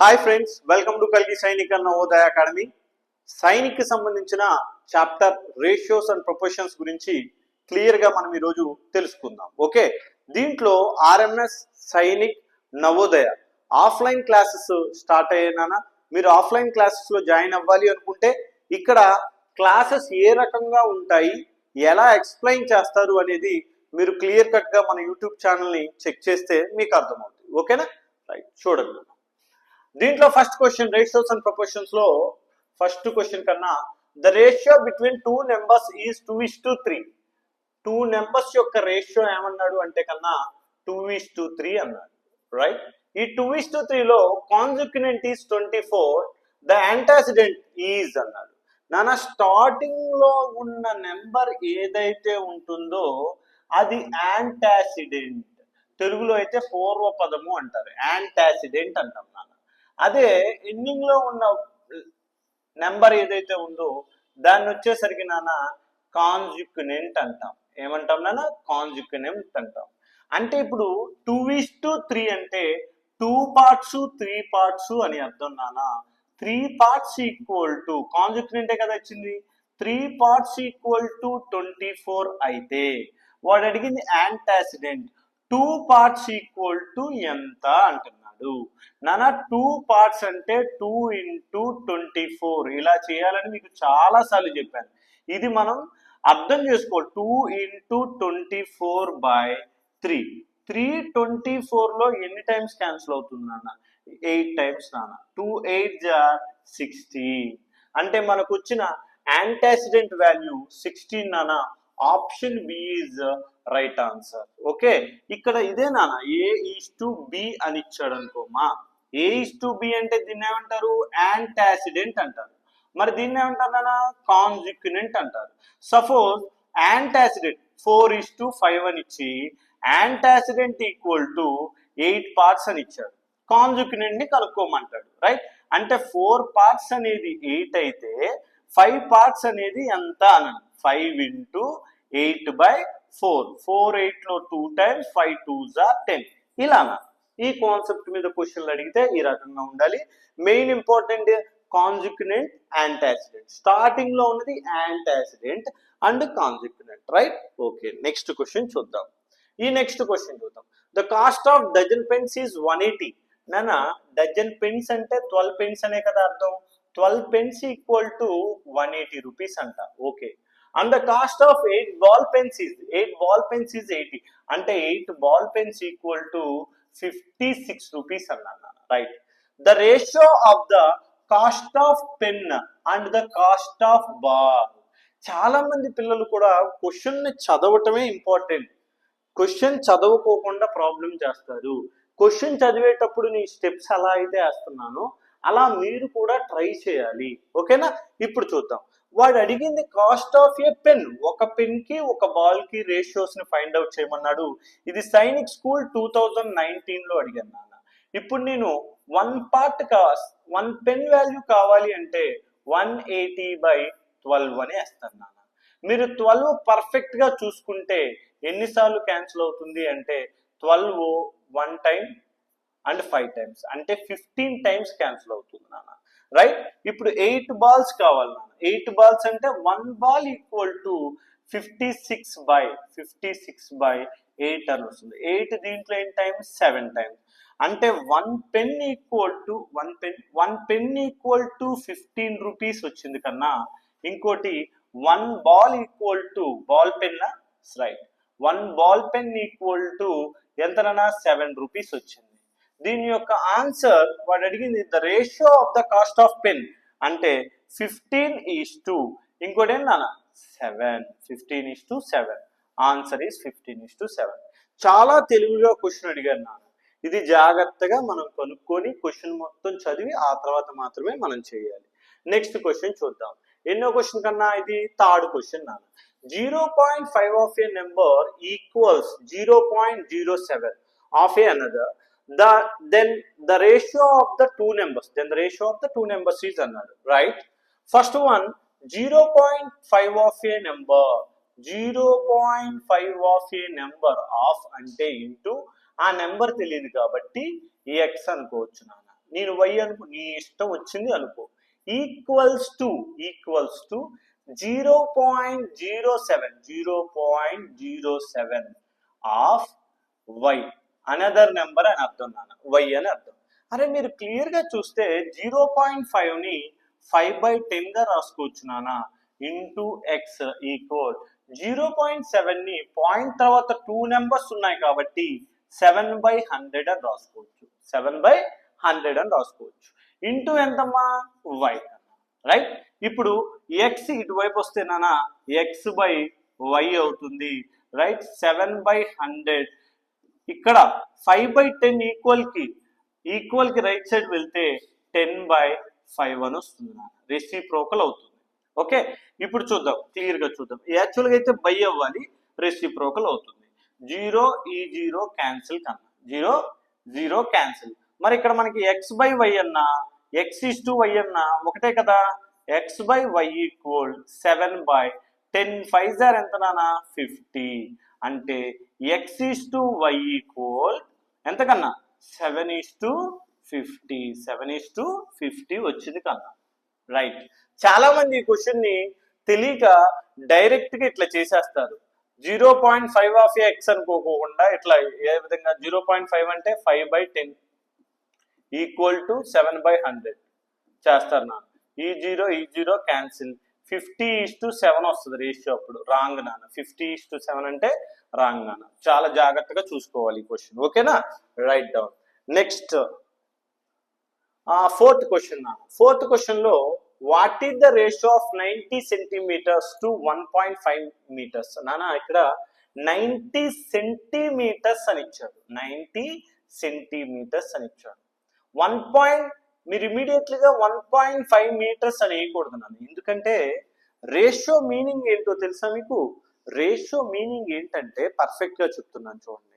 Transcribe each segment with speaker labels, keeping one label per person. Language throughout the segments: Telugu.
Speaker 1: హాయ్ ఫ్రెండ్స్ వెల్కమ్ టు కల్గి సైనిక్ అన్న నవోదయ అకాడమీ సైనిక్ సంబంధించిన చాప్టర్ రేషియోస్ అండ్ ప్రొపోర్షన్స్ గురించి క్లియర్గా మనం ఈరోజు తెలుసుకుందాం. ఓకే దీంట్లో RMS Sainik Navodaya offline classes start అయ్యానా మీరు ఆఫ్లైన్ క్లాసెస్లో జాయిన్ అవ్వాలి అనుకుంటే ఇక్కడ క్లాసెస్ ఏ రకంగా ఉంటాయి ఎలా ఎక్స్ప్లెయిన్ చేస్తారు అనేది మీరు క్లియర్ కట్గా మన యూట్యూబ్ ఛానల్ని చెక్ చేస్తే మీకు అర్థమవుతుంది. ఓకేనా రైట్ చూడండి. దీంట్లో ఫస్ట్ క్వశ్చన్ రేషియోస్ అండ్ ప్రపోర్షన్స్లో ఫస్ట్ క్వశ్చన్ కన్నా the ratio between two numbers is two is to three two numbers యొక్క రేషియో ఏమన్నాడు అంటే కన్నా టూ ఇస్ టు త్రీ అన్నాడు రైట్ ఈ టూ ఇస్ టు త్రీలో consequent is twenty four the antecedent is అన్నాడు. నాన్న స్టార్టింగ్లో ఉన్న నెంబర్ ఏదైతే ఉంటుందో అది యాంటాసిడెంట్ తెలుగులో అయితే పూర్వ పదము అంటారు యాంటాసిడెంట్ అంటాం నాన్న. అదే ఎండింగ్లో ఉన్న నెంబర్ ఏదైతే ఉందో దాన్ని వచ్చేసరికి నాన్న కాన్జుక్యునెంట్ అంటాం. ఏమంటాం నాన్న? కాన్జుక్యునెంట్ అంటాం. అంటే ఇప్పుడు టూ ఈస్ టు త్రీ అంటే టూ పార్ట్స్ త్రీ పార్ట్స్ అని అర్థం నాన్న. త్రీ పార్ట్స్ ఈక్వల్ టు కాన్జుక్యునెంటే కదా వచ్చింది three parts equal to twenty four అయితే వాడు అడిగింది antecedent two parts equal to ఎంత అంటున్నాడు నాన్న టూ పార్ట్స్ అంటే టూ ఇంటూ ట్వంటీ ఫోర్ ఇలా చేయాలని మీకు చాలా సార్లు చెప్పాను. ఇది మనం అర్థం చేసుకోవాలి. Two into twenty four by three three twenty ఫోర్లో ఎన్ని టైమ్స్ క్యాన్సిల్ అవుతుంది నాన్న? ఎయిట్ టైమ్స్ నాన్న. టూ ఎయిట్ జార్ సిక్స్టీన్ అంటే మనకు వచ్చిన యాంటాసిడెంట్ వాల్యూ సిక్స్టీన్ నానా option B is right answer. Okay? ఇక్కడ ఇదే నాన్న ఏ ఈస్ టు బి అని ఇచ్చాడు అనుకోమా ఏ ఈస్ టు బి అంటే దీన్ని ఏమంటారు? యాంటాసిడెంట్ అంటారు. మరి దీన్ని ఏమంటారు నాన్న? కాన్జిక్యునెంట్ అంటారు. Suppose antecedent four is to five అని ఇచ్చి antecedent equal to eight parts అని ఇచ్చాడు. కాన్జుక్యునెంట్ని కనుక్కోమంటాడు రైట్? అంటే ఫోర్ పార్ట్స్ అనేది ఎయిట్ అయితే ఫైవ్ పార్ట్స్ అనేది ఎంత అనండి? Five into eight by four four ఎయిట్లో టూ టైమ్స్ ఫైవ్ టూ జా టెన్ ఇలానా ఈ కాన్సెప్ట్ మీద క్వశ్చన్లు అడిగితే ఈ రకంగా ఉండాలి. మెయిన్ ఇంపార్టెంట్ కాన్జుక్యునెంట్ యాంటాసిడెంట్ స్టార్టింగ్లో ఉన్నది antecedent and consequent right okay next question చూద్దాం. ఈ నెక్స్ట్ క్వశ్చన్ చూద్దాం. The cost of dozen pens is one eighty నాన్న డజన్ పెన్స్ అంటే ట్వెల్వ్ పెన్స్ అనే కదా అర్థం. Twelve pens equal to one eighty rupees అంట. Okay. And the cost of eight ball pens is eight ball pens is eighty. అంటే eight ball pens equal to fifty six rupees అన్న right. The ratio of the cost of pen and the cost of ball. చాలా మంది పిల్లలు కూడా క్వశ్చన్ని చదవటమే ఇంపార్టెంట్. క్వశ్చన్ చదవకోకుండా ప్రాబ్లం చేస్తారు. క్వశ్చన్ చదివేటప్పుడు నీ స్టెప్స్ ఎలా అయితే వేస్తున్నానో. అలా మీరు కూడా ట్రై చేయాలి. ఓకేనా? ఇప్పుడు చూద్దాం. వాడు అడిగింది కాస్ట్ ఆఫ్ ఏ పెన్ ఒక పెన్కి ఒక బాల్కి రేషియోస్ని ఫైండ్ అవుట్ చేయమన్నాడు. ఇది సైనిక్ స్కూల్ టూ థౌజండ్ నైన్టీన్లో అడిగాను నాన్న. ఇప్పుడు నేను వన్ పార్ట్ కా వన్ పెన్ వాల్యూ కావాలి అంటే వన్ ఎయిటీ బై ట్వెల్వ్ అని వేస్తాను నాన్న. మీరు ట్వెల్వ్ పర్ఫెక్ట్గా చూసుకుంటే ఎన్నిసార్లు క్యాన్సిల్ అవుతుంది అంటే twelve one time and five times. అంటే ఫిఫ్టీన్ టైమ్స్ క్యాన్సిల్ అవుతుంది నాన్న. రైట్ ఇప్పుడు ఎయిట్ బాల్స్ కావాలి నాన్న. ఎయిట్ బాల్స్ అంటే one ball equal to fifty six by fifty six by eight అని వస్తుంది. ఎయిట్ దీంట్లో ఎయిట్ టైమ్స్ సెవెన్ టైమ్స్ అంటే one pen equal to one pen one pen equal to fifteen rupees వచ్చింది కన్నా ఇంకోటి one ball equal to ball pen right. One ball pen equal to ఎంతనన్నా seven rupees వచ్చింది. దీని యొక్క ఆన్సర్ వాడు అడిగింది the ratio of the cost of pen అంటే ఫిఫ్టీన్ ఈస్ టూ ఇంకోటి నాన్న? Seven fifteen is to seven answer is fifteen is to seven చాలా తెలుగులో క్వశ్చన్ అడిగారు నాన్న. ఇది జాగ్రత్తగా మనం కనుక్కొని క్వశ్చన్ మొత్తం చదివి ఆ తర్వాత మాత్రమే మనం చేయాలి. నెక్స్ట్ క్వశ్చన్ చూద్దాం. ఎన్నో క్వశ్చన్ కన్నా ఇది థర్డ్ క్వశ్చన్ నాన్న. Zero point five of a number equals zero point zero seven of a another. The then the ratio of the two numbers then the ratio of the two numbers is another right first one zero point five of a number zero point five of a number of అంటే ఇంటూ ఆ నెంబర్ తెలియదు కాబట్టి ఎక్స్ అనుకోవచ్చు నాన్న. నేను వై అనుకో నీ ఇష్టం వచ్చింది అనుకో. Equals to equals to zero point zero seven zero point zero seven of Y another number అని అర్థం నాన్న. వై అని అర్థం. అరే మీరు క్లియర్గా చూస్తే జీరో పాయింట్ ఫైవ్ని ఫైవ్ బై టెన్గా రాసుకోవచ్చు నాన్న. Into X equal zero point సెవెన్ని point తర్వాత టూ నెంబర్స్ ఉన్నాయి కాబట్టి సెవెన్ బై హండ్రెడ్ అని రాసుకోవచ్చు. సెవెన్ బై హండ్రెడ్ అని రాసుకోవచ్చు. ఇంటూ ఎంతమ్మా? వై రైట్ ఇప్పుడు ఎక్స్ ఇటువైపు వస్తే నానా ఎక్స్ బై వై అవుతుంది. రైట్ సెవెన్ బై హండ్రెడ్ ఇక్కడ ఫైవ్ బై టెన్ ఈక్వల్కి ఈక్వల్కి రైట్ సైడ్ వెళ్తే టెన్ బై ఫైవ్ అని వస్తుంది రెసిప్రోకల్ అవుతుంది. ఓకే ఇప్పుడు చూద్దాం. క్లియర్గా చూద్దాం. యాక్చువల్గా అయితే బై అవ్వాలి రెసిప్రోకల్ అవుతుంది. జీరో ఈ జీరో క్యాన్సిల్ కన్నా. జీరో జీరో క్యాన్సిల్ మరి ఇక్కడ మనకి ఎక్స్ బై వై అన్నా ఎక్స్ ఈస్ టు వై అన్నా ఒకటే కదా? X by Y equal seven by ten five jar ఎంత నానా ఫిఫ్టీ అంటే X is to Y equal ఎంతకన్నా? Seven is to fifty seven is to fifty వచ్చింది కన్నా. రైట్ చాలా మంది ఈ క్వశ్చన్ని తెలియక డైరెక్ట్గా ఇట్లా చేసేస్తారు. Zero point five of X అనుకోకుండా ఇట్లా ఏ విధంగా? జీరో పాయింట్ ఫైవ్ అంటే five by ten equal to seven by hundred చేస్తారు నా ఈ జీరో ఈ zero cancel. Fifty is to seven వస్తుంది రేషియో అప్పుడు. రాంగ్ నాన్న. ఫిఫ్టీ ఈస్ టు సెవెన్ అంటే రాంగ్ నాన్న. చాలా జాగ్రత్తగా చూసుకోవాలి ఈ క్వశ్చన్ ఓకేనా? Right down next fourth question నాన్న. ఫోర్త్ క్వశ్చన్లో what is the ratio of ninety centimetres to one point five metres నాన్న ఇక్కడ నైంటీ సెంటీమీటర్స్ అని ఇచ్చాడు. నైంటీ సెంటీమీటర్స్ అని ఇచ్చాడు. వన్ పాయింట్ మీరు ఇమీడియట్లీగా వన్ పాయింట్ ఫైవ్ మీటర్స్ అని వేయకూడదు నాన్న. ఎందుకంటే రేషియో మీనింగ్ ఏంటో తెలుసా మీకు? రేషియో మీనింగ్ ఏంటంటే పర్ఫెక్ట్గా చెప్తున్నాను చూడండి.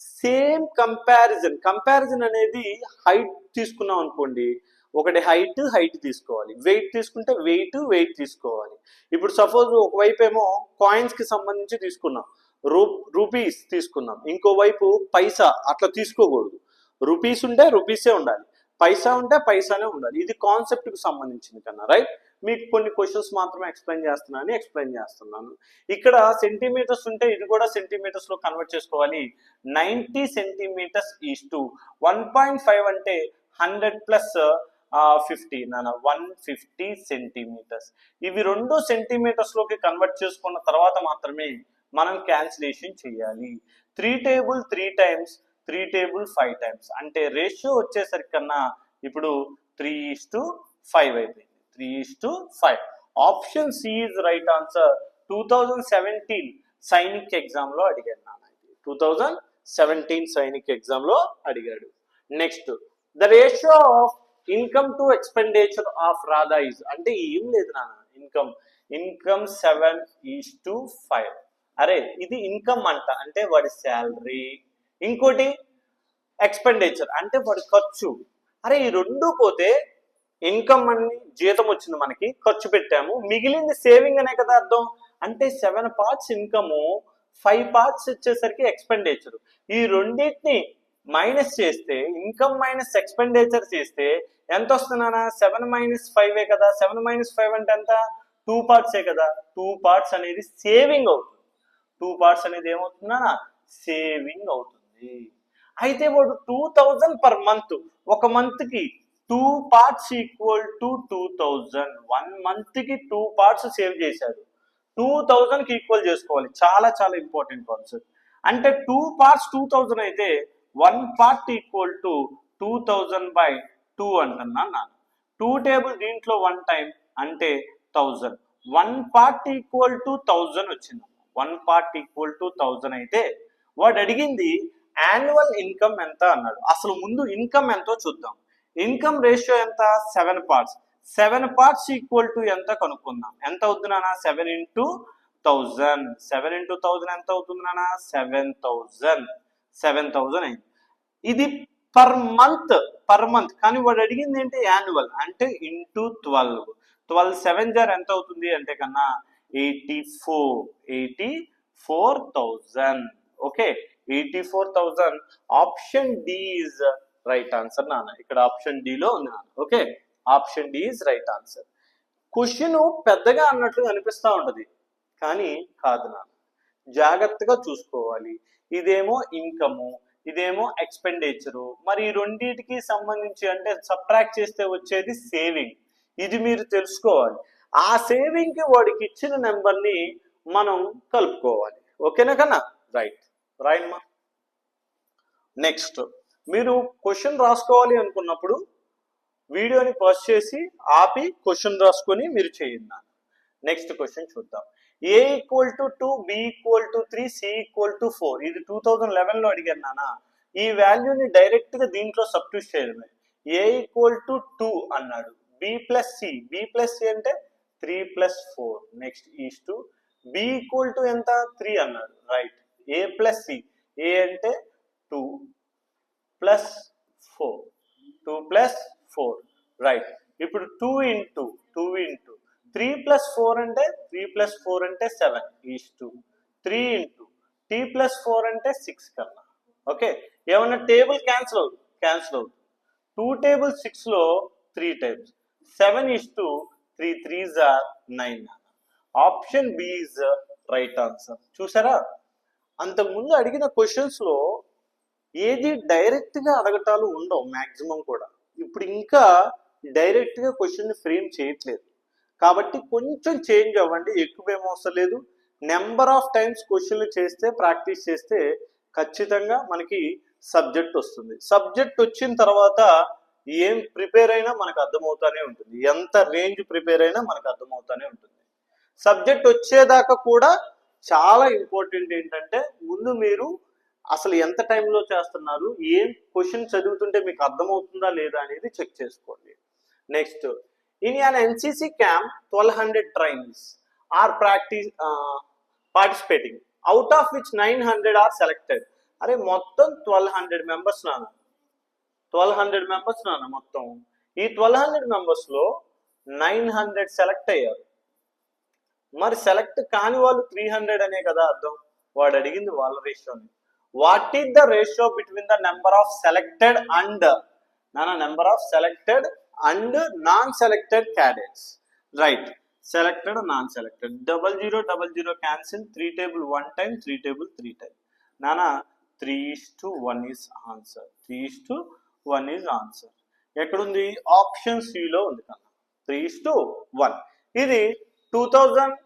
Speaker 1: సేమ్ కంపారిజన్ కంపారిజన్ అనేది హైట్ తీసుకున్నాం అనుకోండి. ఒకటి హైట్ హైట్ తీసుకోవాలి. వెయిట్ తీసుకుంటే వెయిట్ వెయిట్ తీసుకోవాలి. ఇప్పుడు సపోజ్ ఒకవైపు ఏమో కాయిన్స్కి సంబంధించి తీసుకున్నాం. రూ రూపీస్ తీసుకున్నాం. ఇంకోవైపు పైసా అట్లా తీసుకోకూడదు. రూపీస్ ఉంటే రూపీసే ఉండాలి. పైసా ఉంటే పైసానే ఉండాలి. ఇది కాన్సెప్ట్కి సంబంధించింది కన్నా రైట్ మీకు కొన్ని క్వశ్చన్స్ మాత్రమే ఎక్స్ప్లెయిన్ చేస్తున్నాను ఎక్స్ప్లెయిన్ చేస్తున్నాను. ఇక్కడ సెంటీమీటర్స్ ఉంటే ఇది కూడా సెంటీమీటర్స్లో కన్వర్ట్ చేసుకోవాలి. Ninety centimetres is to one point five అంటే హండ్రెడ్ ప్లస్ ఫిఫ్టీ నాన్న వన్ ఫిఫ్టీ సెంటీమీటర్స్ ఇవి రెండు సెంటీమీటర్స్లోకి కన్వర్ట్ చేసుకున్న తర్వాత మాత్రమే మనం క్యాన్సిలేషన్ చేయాలి. Three table three times three table five times అంటే రేషియో వచ్చేసరికి కన్నా ఇప్పుడు త్రీ ఈస్ టు ఫైవ్ అయిపోయింది. Three is to five option C right answer two thousand seventeen Sainik ఎగ్జామ్లో అడిగాడు నాన్న టూ థౌజండ్ సెవెంటీన్ సైనిక్ ఎగ్జామ్లో అడిగాడు. Next the ratio of income to expenditure of Radha is అంటే ఏం లేదు నాన్న income income seven is to five అరే ఇది ఇన్కమ్ అంట. అంటే వాడి శాలరీ ఇంకోటి ఎక్స్పెండిచర్ అంటే వాడి ఖర్చు. అరే ఈ రెండు పోతే ఇన్కమ్ అని జీతం వచ్చింది మనకి ఖర్చు పెట్టాము. మిగిలింది సేవింగ్ అనే కదా అర్థం. అంటే seven parts income five parts వచ్చేసరికి ఎక్స్పెండిచర్ ఈ రెండింటిని మైనస్ చేస్తే ఇన్కమ్ మైనస్ ఎక్స్పెండిచర్ చేస్తే ఎంత వస్తుందన్నా సెవెన్ మైనస్ ఫైవ్ కదా. సెవెన్ మైనస్ ఫైవ్ అంటే ఎంత? టూ పార్ట్సే కదా. టూ పార్ట్స్ అనేది సేవింగ్ అవుతుంది. టూ పార్ట్స్ అనేది ఏమవుతుందా సేవింగ్ అవుతుంది. అయితే వాడు టూ థౌజండ్ పర్ మంత్ ఒక మంత్కి two parts equal to two thousand one మంత్కి టూ పార్ట్స్ సేవ్ చేశాడు. టూ థౌజండ్కి ఈక్వల్ చేసుకోవాలి. చాలా చాలా ఇంపార్టెంట్ కాన్సెప్ట్ అంటే టూ పార్ట్స్ టూ థౌజండ్ అయితే one part equal to two thousand by two అంటున్నా నాన్న టూ టేబుల్ దీంట్లో వన్ టైం అంటే thousand one part equal to thousand వచ్చింది. One part equal to thousand అయితే వాడు అడిగింది యాన్యువల్ ఇన్కమ్ ఎంత అన్నాడు. అసలు ముందు ఇన్కమ్ ఎంతో చూద్దాం. ఇన్కమ్ రేషియో ఎంత? Seven parts seven parts equal to ఎంత కనుక్కుందాం. ఎంత అవుతుంది నాన్న? Seven into thousand seven into thousand ఎంత అవుతుంది నాన్న? సెవెన్ థౌజండ్ సెవెన్ థౌజండ్ అయింది. ఇది పర్ మంత్ పర్ మంత్ కానీ వాడు అడిగింది ఏంటి? యాన్యువల్ అంటే ఇంటూ ట్వెల్వ్ ట్వెల్వ్ సెవెన్ జార్ ఎంత అవుతుంది అంటే కన్నా? Eighty four eighty four thousand okay eighty four thousand option D is right answer నాన్న. ఇక్కడ ఆప్షన్ డిలో ఉంది నాన్న. Okay option D is right answer question పెద్దగా అన్నట్లు అనిపిస్తూ ఉంటుంది. కానీ కాదు నాన్న. జాగ్రత్తగా చూసుకోవాలి. ఇదేమో ఇన్కము ఇదేమో ఎక్స్పెండిచరు మరి ఈ రెండింటికి సంబంధించి అంటే సబ్ట్రాక్ట్ చేస్తే వచ్చేది సేవింగ్ ఇది మీరు తెలుసుకోవాలి. ఆ సేవింగ్కి వాడికి ఇచ్చిన నెంబర్ని మనం కలుపుకోవాలి. ఓకేనా కన్నా? రైట్ రాయమ్మా నెక్స్ట్ మీరు క్వశ్చన్ రాసుకోవాలి అనుకున్నప్పుడు వీడియోని పాజ్ చేసి ఆపి క్వశ్చన్ రాసుకొని మీరు చేయండి. నెక్స్ట్ క్వశ్చన్ చూద్దాం. A equal to two B equal to three C equal to four ఇది టూ థౌజండ్ లెవెన్లో అడిగాను నాన్న. ఈ వాల్యూని డైరెక్ట్గా దీంట్లో సబ్స్టిట్యూట్ చేయడమే. ఏ ఈక్వల్ టు టూ అన్నాడు. B plus C B plus C అంటే three plus four next is to B equal to ఎంత? త్రీ అన్నాడు. Right A plus C A అంటే two plus four two plus four right ఇప్పుడు two into two into three plus four అంటే త్రీ ప్లస్ ఫోర్ అంటే seven is to three into T plus four అంటే సిక్స్ కన్నా. ఓకే ఏమన్నా టేబుల్ క్యాన్సిల్ అవుతుంది? క్యాన్సిల్ అవుతుంది. టూ టేబుల్ సిక్స్లో three times seven is to three threes are nine option B is right answer చూసారా? అంతకుముందు అడిగిన క్వశ్చన్స్లో ఏది డైరెక్ట్గా అడగటాలు ఉండవు మ్యాక్సిమం కూడా. ఇప్పుడు ఇంకా డైరెక్ట్గా క్వశ్చన్ ఫ్రేమ్ చేయట్లేదు. కాబట్టి కొంచెం చేంజ్ అవ్వండి ఎక్కువ ఏం అవసరం లేదు. నెంబర్ ఆఫ్ టైమ్స్ క్వశ్చన్లు చేస్తే ప్రాక్టీస్ చేస్తే ఖచ్చితంగా మనకి సబ్జెక్ట్ వస్తుంది. సబ్జెక్ట్ వచ్చిన తర్వాత ఏం ప్రిపేర్ అయినా మనకు అర్థమవుతానే ఉంటుంది. ఎంత రేంజ్ ప్రిపేర్ అయినా మనకు అర్థమవుతానే ఉంటుంది. సబ్జెక్ట్ వచ్చేదాకా కూడా చాలా ఇంపార్టెంట్ ఏంటంటే ముందు మీరు అసలు ఎంత టైంలో చేస్తున్నారు ఏం క్వశ్చన్ చదువుతుంటే మీకు అర్థమవుతుందా లేదా అనేది చెక్ చేసుకోండి. Next in an NCC camp twelve hundred trains are practice participating out of which nine hundred are selected అరే మొత్తం ట్వెల్వ్ హండ్రెడ్ మెంబర్స్ నాన్న. ట్వెల్వ్ హండ్రెడ్ మెంబర్స్ నాన్న మొత్తం. ఈ ట్వెల్వ్ హండ్రెడ్ మెంబర్స్లో నైన్ హండ్రెడ్ సెలెక్ట్ అయ్యారు. మరి సెలెక్ట్ కాని వాళ్ళు త్రీ హండ్రెడ్ అనే కదా అర్థం? వాడు అడిగింది వాళ్ళ రేషియోని what is the ratio between the number of selected and నాన్న number of selected and non selected cadets right selected non selected double zero double zero cancel three table one time three table three time నానా three is to one is answer three is to one is answer ఎక్కడుంది ఆప్షన్ సిలో ఉంది కన్నా త్రీ ఈస్ టు వన్ ఇది టూ థౌజండ్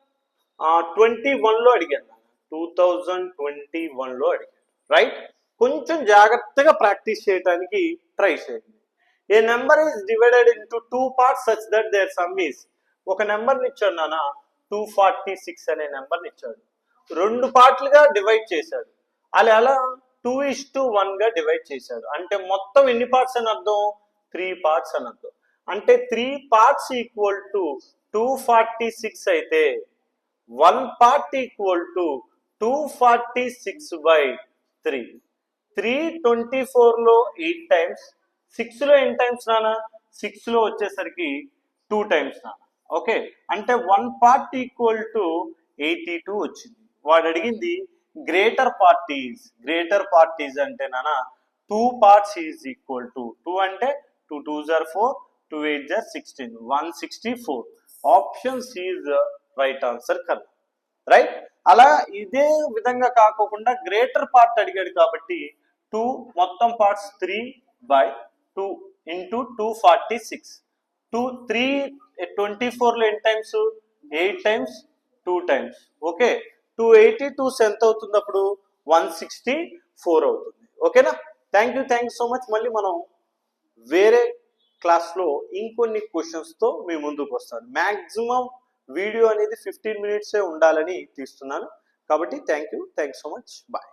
Speaker 1: ట్వంటీ వన్లో అడిగాను టూ థౌజండ్ ట్వంటీ వన్లో అడిగాను. రైట్ కొంచెం జాగ్రత్తగా ప్రాక్టీస్ చేయడానికి ట్రై చేయండి. A number is divided into two parts such that their sum is ఒక నెంబర్ని ఇచ్చాడు నాన్న. టూ ఫార్టీ సిక్స్ అనే నెంబర్ని ఇచ్చాడు. రెండు పార్ట్లుగా డివైడ్ చేశాడు. అలా అలా టూ ఇస్ టు వన్గా డివైడ్ చేశాడు. అంటే మొత్తం ఎన్ని పార్ట్స్ అని అర్థం? త్రీ పార్ట్స్ అని అర్థం. అంటే three parts equal to two forty six అయితే one part equal to two forty six by three three twenty ఫోర్లో ఎయిట్ టైమ్స్ సిక్స్లో ఎన్ని టైమ్స్ నానా సిక్స్లో వచ్చేసరికి టూ టైమ్స్ నానా ఓకే? అంటే one part equal to eighty two వచ్చింది. వాడు అడిగింది గ్రేటర్ పార్టీస్ గ్రేటర్ పార్టీస్ అంటే నానా two parts is equal to two అంటే టూ టూ జార్ four two eight jar sixteen one sixty four option is right answer కదా రైట్ అలా ఇదే విధంగా కాకోకుండా గ్రేటర్ పార్ట్ అడిగాడు కాబట్టి టూ మొత్తం parts three by two into two forty six two three twenty ఫోర్లో ఎన్ని times eight times two times okay two eighty twos ఎంత అవుతుంది అప్పుడు వన్ సిక్స్టీ ఫోర్ అవుతుంది ఓకేనా thank you thank you so much మళ్ళీ మనం వేరే క్లాస్లో ఇంకొన్ని క్వశ్చన్స్తో మీ ముందుకు వస్తాను. మ్యాక్సిమం వీడియో అనేది ఫిఫ్టీన్ మినిట్సే ఉండాలని తీస్తున్నాను. కాబట్టి thank you thank so much. Bye.